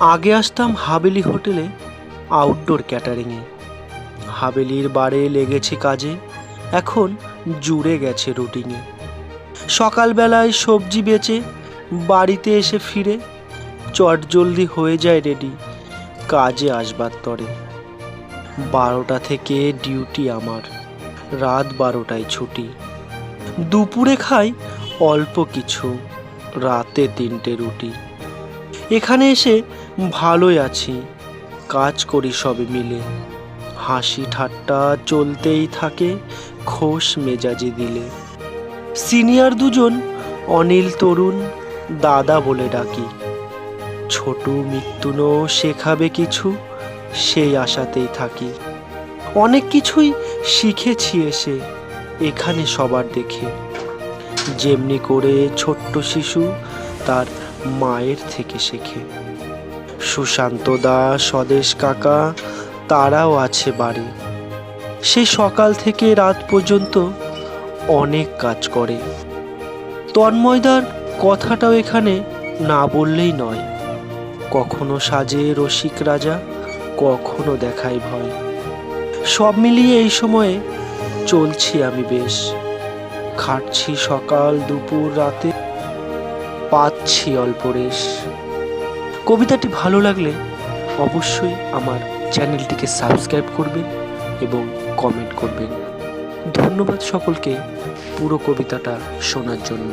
আগে আসতাম হাবেলি হোটেলে আউটডোর ক্যাটারিংয়ে হাবেলির বারে লেগেছি কাজে, এখন জুড়ে গেছে রুটিনে সকালবেলায় সবজি বেচে, বাড়িতে এসে ফিরে চট জলদি হয়ে যায় রেডি কাজে আসবার তরে। বারোটা থেকে ডিউটি আমার, রাত বারোটায় ছুটি। দুপুরে খাই অল্প কিছু, রাতে তিনটে রুটি। এখানে এসে ভালোই আছি। কাজ করি সবে মিলে। হাসি ঠাট্টা চলতেই থাকে, খোশ মেজাজি দিলে। সিনিয়র দুজন, অনিল তরুণ, দাদা বলে ডাকি। ছোট মৃত্যুনো শেখাবে কিছু, সেই আশাতেই থাকি। অনেক কিছুই শিখেছি এসে, এখানে সবার দেখে। যেমনি করে ছোট্ট শিশু, তার মায়ের থেকে শেখে। সুশান্ত দা, স্বদেশ কাকা, তারাও আছে বাড়ি। সে সকাল থেকে রাত পর্যন্ত অনেক কাজ করে। তন্ময়দার কথাটাও এখানে না বললেই নয়। কখনো সাজে রসিক রাজা, কখনো দেখায় ভয়। সব মিলিয়ে এই সময়ে চলছি আমি বেশ। খাটছি সকাল দুপুর রাতে, পাচ্ছি অল্প রেশ। কবিতাটি ভালো লাগলে অবশ্যই আমার চ্যানেলটিকে সাবস্ক্রাইব করবেন এবং কমেন্ট করবেন। ধন্যবাদ সকলকে পুরো কবিতাটা শোনার জন্য।